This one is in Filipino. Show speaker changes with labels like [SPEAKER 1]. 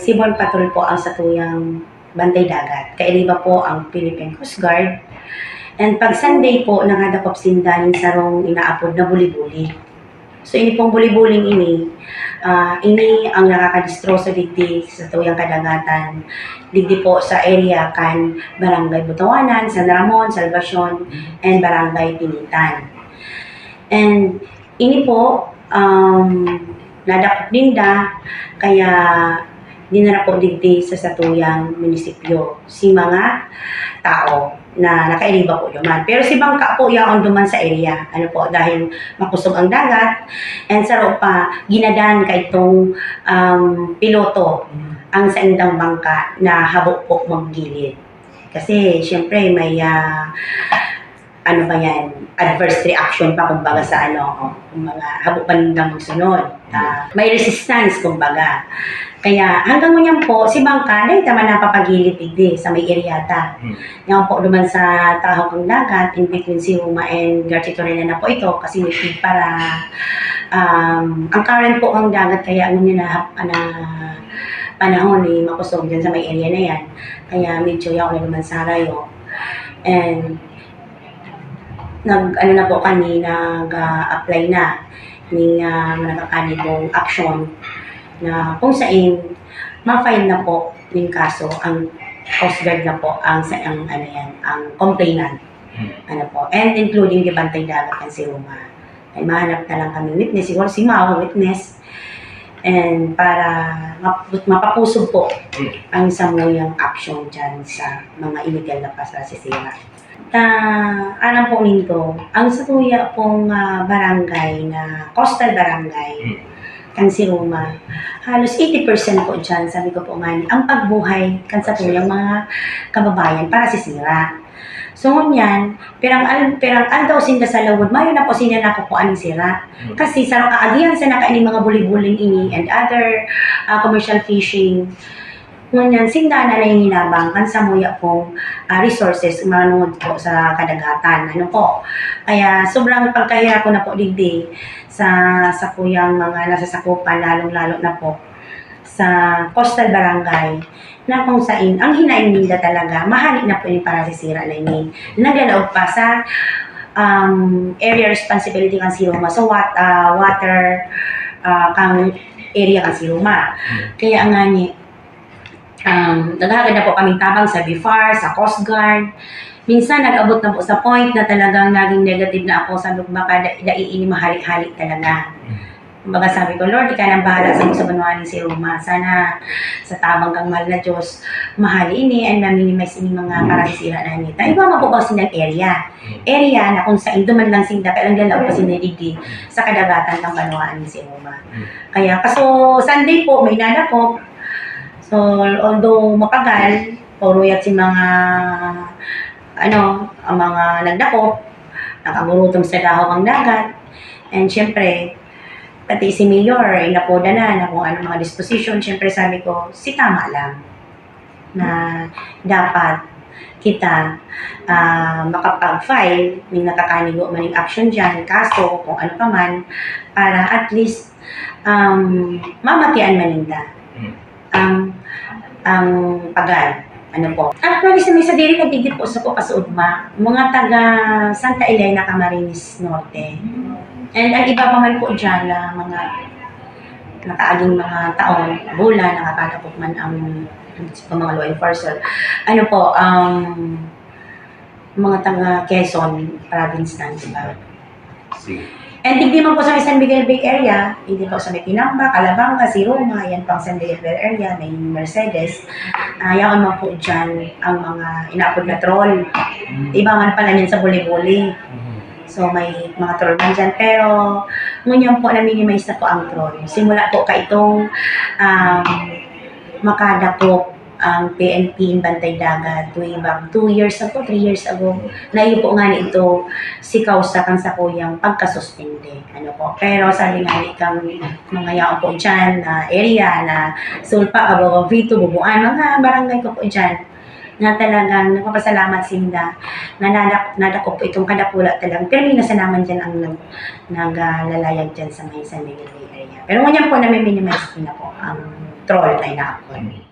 [SPEAKER 1] Seaborne Patrol po ang satuyang bantay dagat. Kailiba po ang Philippine Coast Guard. And pag Sunday po, nangadakop sindanin sarong inaapod na buli-buli. So ini pong buli-buling ini, ah, ini ang nakakadistroso digdi sa tuyang kadagatan. Digdi po sa area kan Barangay Butawanan, San Ramon, Salvacion, and Barangay Pinitan. And ini po, um, nadakop ninda, kaya dinara po digdi sa satuyang munisipyo si mga tao na nakailiba po duman. Pero si Bangka po yaon duman sa area. Ano po, dahil makusog ang dagat. And sa pa, ginadan kay itong um, piloto ang sa indang bangka na habok po maggilid. Kasi, syempre, may ah, ano ba yan, adverse reaction pa kumbaga sa ano, kumbaga habok pa nindang magsunod. Ah, may resistance kumbaga. Kaya hanggang ngunyan po, si Bangka, dahil tama napapagilid digdi sa may eryata.
[SPEAKER 2] Hmm.
[SPEAKER 1] Yan po duman sa tahok ng dagat, in between si Huma and Garchitorena na po ito kasi may feed para um, ang current po ang dagat kaya ano na, na panahon ni makusog dyan sa may area na yan. Kaya medyo yaw na naman sa rayo. And nag ano na po kami nag-apply na ng uh, nagkakanibong action na kung saan ma-file na po yung kaso ang Coast Guard na po ang sa ang ano yan ang complainant
[SPEAKER 2] Hmm.
[SPEAKER 1] ano po and including the Bantay Dagat and si Roma ay mahanap na lang kami witness siguro si Mao witness and para map- mapapusog po
[SPEAKER 2] Hmm.
[SPEAKER 1] ang samuyang action dyan sa mga illegal na pasasisira. Ta, alam po nito, ang sa tuya pong ah, barangay na coastal barangay,
[SPEAKER 2] Hmm.
[SPEAKER 1] kan si Roma, halos 80% po dyan, sabi ko po nga, ang pagbuhay kan sa tuyang mga kababayan para sisira. So ngunyan, pirang al pirang aldaw sinda sa lawod, mayo na po sinya nakukuha ng sira.
[SPEAKER 2] Hmm.
[SPEAKER 1] Kasi sa kaagihan sa nakaini mga buli-buling ini and other ah, commercial fishing, ngunyan sinda na lang hinabang kan sa muya pong ah, resources manungod po sa kadagatan. Ano po? Kaya sobrang pagkahirap ko na po digdi sa sa kuyang mga nasasakupan lalong-lalo na po sa coastal barangay na kung saan ang hinaing nila talaga mahali na po yung para sisira na ini naglalaog pa sa um, area responsibility kan si Roma so what, ah, water ah, kang area kan si Roma kaya nga ni um, naghagad na po kaming tabang sa BIFAR, sa Coast Guard. Minsan nag-abot na po sa point na talagang naging negative na ako. Sabi ko baka mahalik-halik talaga. Kumbaga sabi ko, Lord, ikaw nang bahala sa iyo sa banwaling si Roma. Sana sa tabang kang mahal na Diyos, mahali ini and na-minimize ini mga karasira na nita. Iba mo po ba silang area? Area na kung saan duman lang sinda, kailang lalaw pa siniligi sa kadagatan ng ni si Roma. Kaya, kaso Sunday po, may nadakop. So, although mapagal, puro yat si mga, ano, ang mga nagdakop, nakagurutong sa dahok ang dagat. And syempre, pati si Mayor, inapoda na na kung ano mga disposition. Syempre sabi ko, si tama lang na dapat kita ah, makapag-file ng nakakanigo maning action dyan, kaso, kung ano pa man, para at least um, mamatian maninda
[SPEAKER 2] Hmm.
[SPEAKER 1] Ang pagal. Ano po? Actually, sa may sa diri nagdigit po sa po kasuudma, mga taga Santa Elena, Camarines Norte. And ang iba pa man po dyan na mga nakaaging mga taon, bulan, nakakatapok man ang ang mga law enforcer. Ano po, um, mga taga Quezon province na, di ba?
[SPEAKER 2] Sige.
[SPEAKER 1] And hindi man po sa San Miguel Bay area, hindi po sa may Pinamba, Calabanga, si Roma, yan pang San Miguel Bay area, may Mercedes. Uh, yan man po dyan ang mga inaapod na troll. Iba man pala yan sa buli-buli. So may mga troll man dyan. Pero ngunyan po na-minimize na po ang troll. Simula po ka itong um, makadakop ang PNP in Bantay Dagat way back 2 years ago, 3 years ago. Na iyo po nga ni ito si kausa kang sa kuyang pagkasuspende. Ano po. Pero sabi nga ni kang mga yao po dyan na area na Sulpa, Abawa, Vito, Bubuan, mga barangay ko po dyan na talagang nagpapasalamat sinda na nadak, nadako po itong kadapula talagang pero may nasa naman dyan ang nag, naglalayag dyan sa may San Miguel Bay area. Pero ngunyan po na may minimize na po ang troll na inaakon.